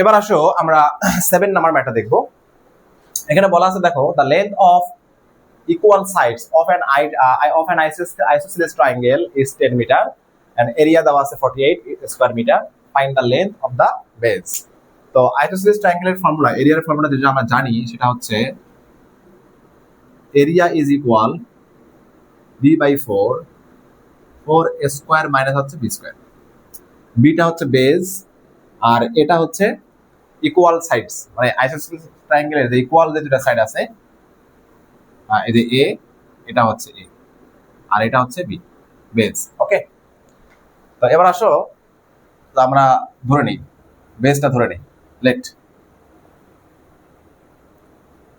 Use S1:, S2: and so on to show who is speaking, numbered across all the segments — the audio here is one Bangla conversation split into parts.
S1: এবার আসো আমরা সেভেন নাম্বার ম্যাটার দেখব। এখানে বলা আছে দেখো the length of equal sides of an i- uh, of an isos- isosceles triangle is 10 meter and area দেওয়া আছে 48 square metre find the length of the base. তো triangle এর ফর্মুলা এরিয়ার ফর্মুলা যেটা আমরা জানি সেটা হচ্ছে area is equal B by four four square minus হচ্ছে বি স্কোয়ার বিটা হচ্ছে বেজ আর এটা হচ্ছে ইকুয়াল সাইডস মানে আইসোসেলেস ট্রায়াঙ্গেলের যে ইকুয়াল যে দুটা সাইড আছে এই যে এ এটা হচ্ছে এ আর এটা হচ্ছে বি বেজ ওকে তো এবার আসো, তো আমরা ধরে নিই বেজটা ধরে নিই let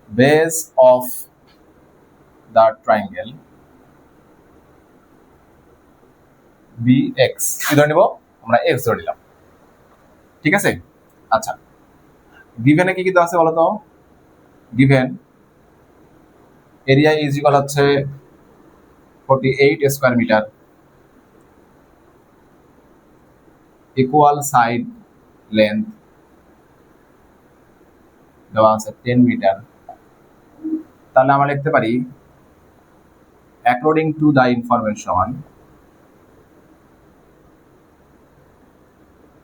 S1: base of the triangle B X কি ধরে নিব? আমরা এক্স ধরে নিলাম, ঠিক আছে? আচ্ছা গিভেনে কি কি দেওয়া আছে বলো তো গিভেন এরিয়া ইজ ইকুয়াল হচ্ছে forty eight square metre equal side length দেওয়া আছে টেন মিটার তাহলে আমরা লিখতে পারি অ্যাকর্ডিং টু দ্য ইনফরমেশন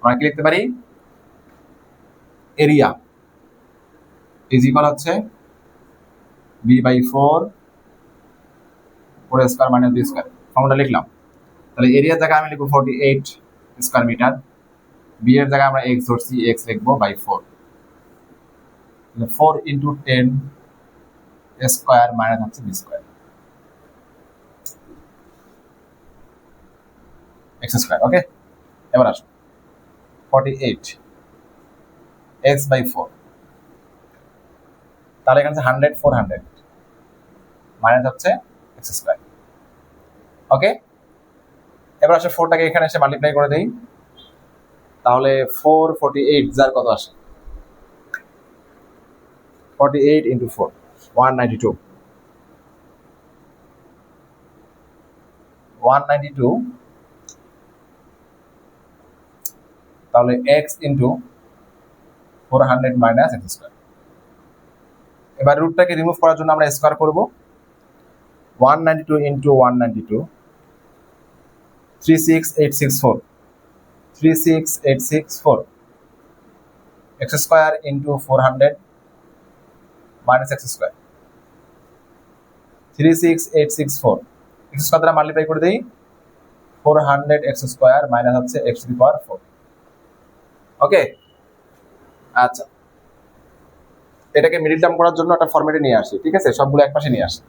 S1: আমরা কি লিখতে পারি? এরিয়া। ইজ ইকুয়াল হচ্ছে B by four four square minus B square formula লিখলাম। তাহলে এরিয়ার জায়গায় আমি লিখব forty eight square metre B এর জায়গায় আমরা এক্স ধরছি এক্স লিখব by four four into ten square minus হচ্ছে B square X square okay এবার আসো। Forty eight X by four তাহলে এখানে হান্ড্রেড ফোর হান্ড্রেড মাইনাস হচ্ছে এক্স স্কোয়ার ওকে এবার আসে ফোরটাকে এখানে এসে মাল্টিপ্লাই করে দেই। তাহলে ফোর ফোর্টি এইট যার কত আসে? Forty eight into four one ninety two one ninety two তাহলে X into four hundred minus X square. এবার রুটটাকে রিমুভ করার জন্য আমরা স্কোয়ার করব। One ninety two into one ninety two. Three six eight six four. Three six eight six four. X square into four hundred minus X square. Three six eight six four. X square দ্বারা মাল্টিপ্লাই করে দিই। Four hundred X square minus হচ্ছে X to power four. Okay? আচ্ছা। এটাকে মিডিল টার্ম করার জন্য একটা ফরম্যাটে নিয়ে আসি, ঠিক আছে? সবগুলো এক পাশে নিয়ে আসি।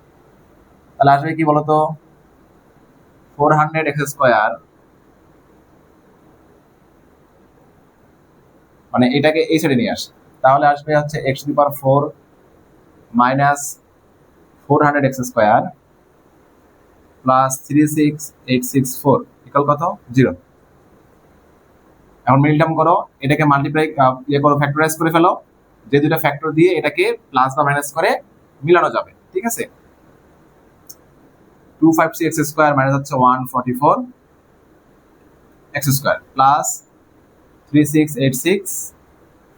S1: তাহলে আসবে কি বলতো? ফোর হান্ড্রেড এক্স স্কোয়ার মানে এটাকে এই সাইডে নিয়ে আসি। তাহলে আসবে হচ্ছে X to power four minus four hundred X square plus three six eight six four equal কত? জিরো এখন মিডিল টার্ম করো, এটাকে মাল্টিপ্লাই ইয়ে করো ফ্যাক্টরাইজ করে ফেলো, যে দুটা ফ্যাক্টর দিয়ে এটাকে প্লাস বা মাইনাস করে মিলানো যাবে, ঠিক আছে? Two five six square minus হচ্ছে one forty four X square plus three six eight six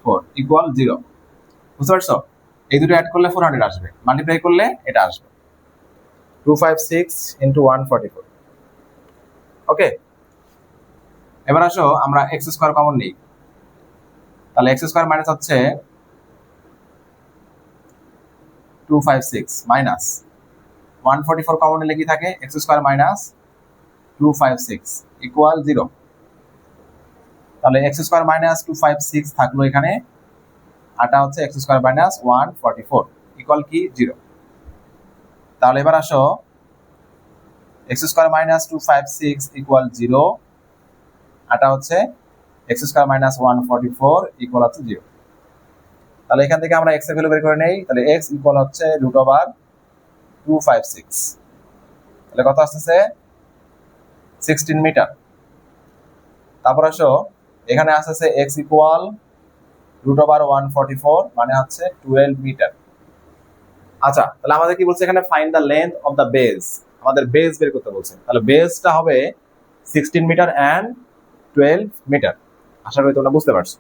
S1: four equal zero বুঝতে পারছ? এই দুটো অ্যাড করলে ফোর হান্ড্রেড আসবে মাল্টিপ্লাই করলে এটা আসবে। Two five six into one forty four okay এবার আসো, আমরা এক্স স্কোয়ার কমন নিই। তাহলে এক্স স্কোয়ার মাইনাস হচ্ছে two five six minus one forty four common নিলে কি থাকে? X square minus two five six equal zero তাহলে X square minus two five six থাকল এখানে, আটা হচ্ছে X square minus one forty four equal কি? জিরো তাহলে এবার আসো X square minus two five six equal zero আটা হচ্ছে X square minus one forty four equal হচ্ছে জিরো তাহলে এখান থেকে আমরা এক্সের ভ্যালু বের করে নেই, তাহলে এক্স ইকুয়াল হচ্ছে root over two five six তাহলে কত আসতেছে? সিক্সটিন মিটার তারপর আসো, এখানে আসতেছে X equal root over one forty four মানে হচ্ছে টুয়েলভ মিটার আচ্ছা তাহলে আমাদের কি বলছে এখানে? Find the length of the base আমাদের বেস বের করতে বলছে। তাহলে বেসটা হবে sixteen metre and twelve metre আশা করি তোমরা বুঝতে পারছ।